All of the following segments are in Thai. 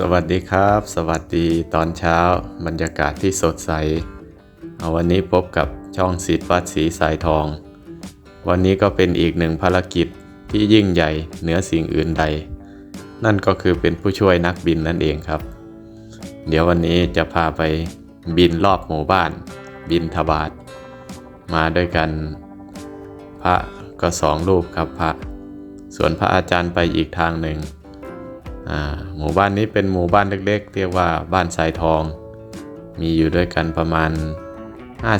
สวัสดีครับ สวัสดีตอนเช้า บรรยากาศที่สดใสเอาวันนี้พบกับช่องสีวัดสีสายทอง วันนี้ก็เป็นอีกหนึ่งภารกิจที่ยิ่งใหญ่เหนือสิ่งอื่นใด นั่นก็คือเป็นผู้ช่วยนักบินนั่นเองครับ เดี๋ยววันนี้จะพาไปบินรอบหมู่บ้าน บินทบาทมาด้วยกัน พระก็สองรูปครับพระ ส่วนพระอาจารย์ไปอีกทางหนึ่ง หมู่บ้านนี้เป็นหมู่บ้านเล็กๆ เรียกว่าบ้านสายทอง มีอยู่ด้วยกันประมาณ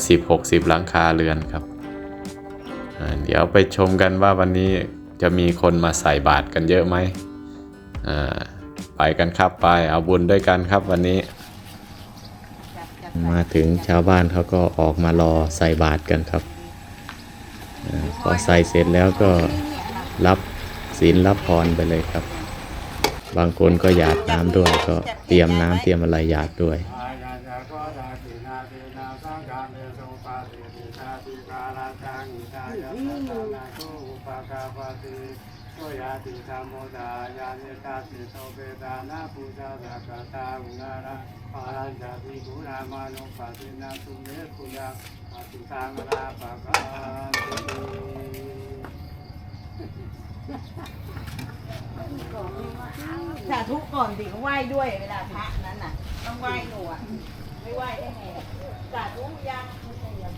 50-60 หลังคาเรือนครับ เดี๋ยวไปชมกันว่าวันนี้จะมีคนมาใส่บาตรกันเยอะไหม ไปกันครับไปเอาบุญด้วยกันครับวันนี้ มาถึงชาวบ้านเขาก็ออกมารอใส่บาตรกันครับพอใส่เสร็จแล้วก็รับศีลรับพรไปเลยครับ บางคนก็หยาดน้ำด้วย ก็เตรียมน้ำเตรียมอะไรหยาดด้วย ตินาตินาสังฆาเมสุปาติติชาติกาลาจังอิตายะสัตตานาโกอุปกาปติโสยาติธรรมโมดายานิตาติโสเปตานาปูชาสักตาอุนาระปารัญจติกุณามานุปตินาสุเมตุยังปฏิสังราปะกัน สาธุก่อนสิเขาไหว้ด้วยเวลาพระนั้นน่ะ ต้องไหว้หนูอะไม่ไหว้ได้ไงสาธุยังไม่ใช่ยัง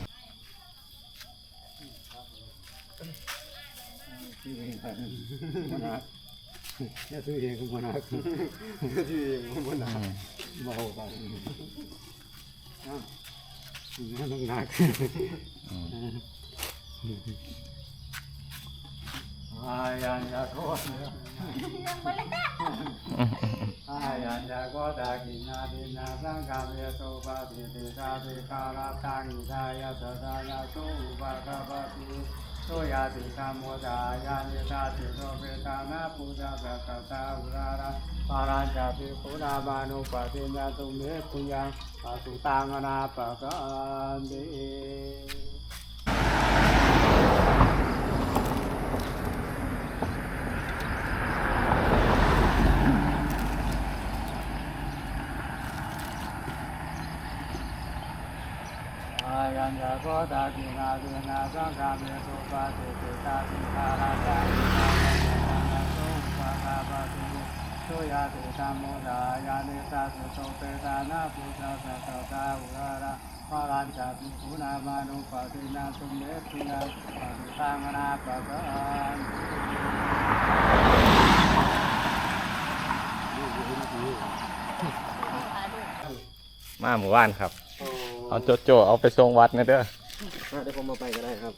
เนี่ยซื้อเองก็มันนักซื้อเองก็มันนักเบาไปนี่ต้องนัก อายันยาโคตรอายันยาโคตากินาดินาสังฆาเมโตปะติติตาติกาลาตังอิทายะตตายะโตอุปกาปติโสยาติธรรมโมดายานิตาติโสเปตานาปูจาสักกตาอุราระปาราจาปิปุนามานุปติญาตุเมตุยังปะสุตังนาปะกันติ อายัญญาโกตาตินาตินาสังฆาเมสุปาติติตาติคาราจาตินายัญญาโกปะคาปะติโสยาติธรรมโมดายานิตาสุโสเปตานาปุจาสัตตาอุราระปารัญจาติปุนามานุปตินาตุเมตินาปะติตังนาปะกันมาหมู่บ้านครับ เอาโจโจเอาไปทรงวัดนะเด้อเดี๋ยวผมมาไปก็ได้ครับ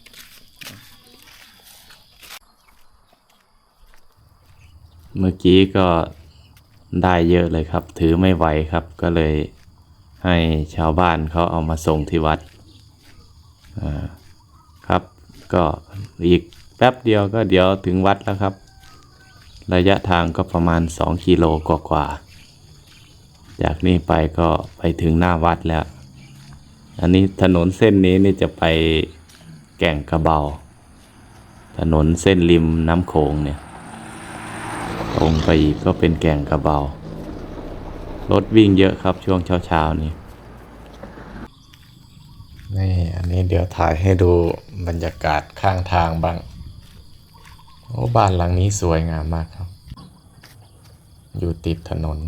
เมื่อกี้ก็ได้เยอะเลยครับ ถือไม่ไหวครับ ก็เลยให้ชาวบ้านเขาเอามาส่งที่วัดอ่าครับ ก็อีกแป๊บเดียวก็เดี๋ยวถึงวัดแล้วครับ ระยะทางก็ประมาณ 2 กิโลกว่าๆจากนี้ไปก็ไปถึงหน้าวัดแล้ว อันนี้ถนนเส้นนี้นี่จะไปแก่งกระเบา ถนนเส้นริมน้ำโขงเนี่ยตรงไปอีกก็เป็นแก่งกระเบา รถวิ่งเยอะครับช่วงเช้าๆนี้นี่อันนี้เดี๋ยวถ่ายให้ดูบรรยากาศข้างทางบ้างโอ้บ้านหลังนี้สวยงามมากครับ อยู่ติดถนน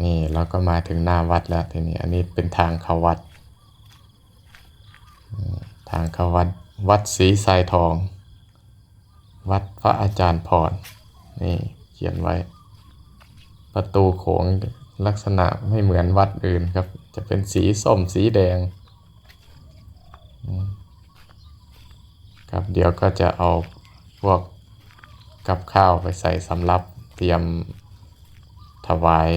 นี่เราก็มาถึงหน้าวัดแล้วทีนี้อันนี้เป็นทางเข้าวัด ทางเข้าวัดวัดศรีทรายทอง วัดพระอาจารย์พรนี่เขียนไว้ ประตูโขงลักษณะไม่เหมือนวัดอื่นครับ จะเป็นสีส้มสีแดง ครับเดี๋ยวก็จะเอาพวกกับข้าวไปใส่สำรับเตรียมถวาย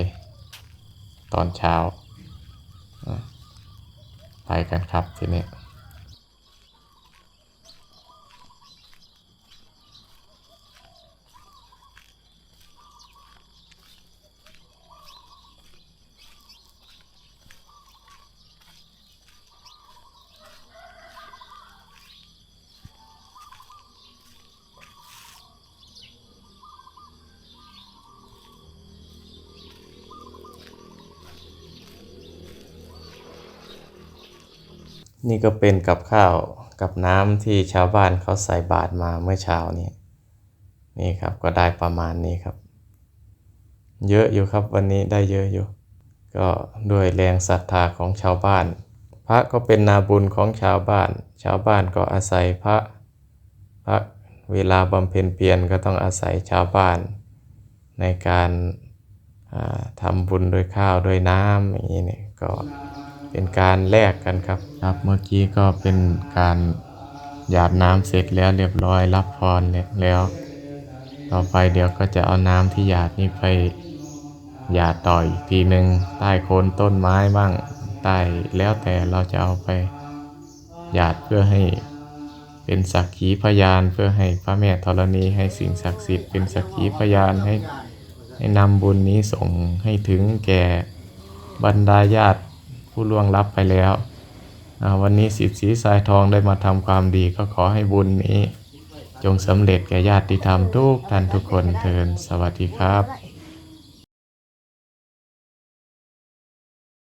ตอนเช้า ไปกันครับทีนี้ นี่ก็เป็นกับข้าวกับน้ำที่ชาวบ้านเขาใส่บาตรมาเมื่อเช้านี้นี่ครับก็ได้ประมาณนี้ครับ เยอะอยู่ครับวันนี้ได้เยอะอยู่ ก็ด้วยแรงศรัทธาของชาวบ้าน พระก็เป็นนาบุญของชาวบ้าน ชาวบ้านก็อาศัยพระพระเวลาบำเพ็ญเพียรก็ต้องอาศัยชาวบ้าน ในการาทำบุญด้วยข้าวด้วยน้ำอย่างนี้เนี่ยก็ เป็นการแลกกันครับ ครับเมื่อกี้ก็เป็นการหยาดน้ำเสร็จแล้วเรียบร้อยรับพรแล้ว ต่อไปเดี๋ยวก็จะเอาน้ำที่หยาดนี้ไปหยาดต่ออีกทีหนึ่งใต้โคนต้นไม้บ้างใต้แล้วแต่เราจะเอาไปหยาดเพื่อให้เป็นสักขีพยานเพื่อให้พระแม่ธรณีให้สิ่งศักดิ์สิทธิ์เป็นสักขีพยานให้ให้นำบุญนี้ส่งให้ถึงแก่บรรดาญาติ ผู้ล่วงลับไปแล้ว วันนี้สิทธิสีสายทองได้มาทำความดีก็ขอให้บุญนี้ จงสำเร็จแก่ญาติธรรมทุกท่านทุกคนเทินสวัสดีครับ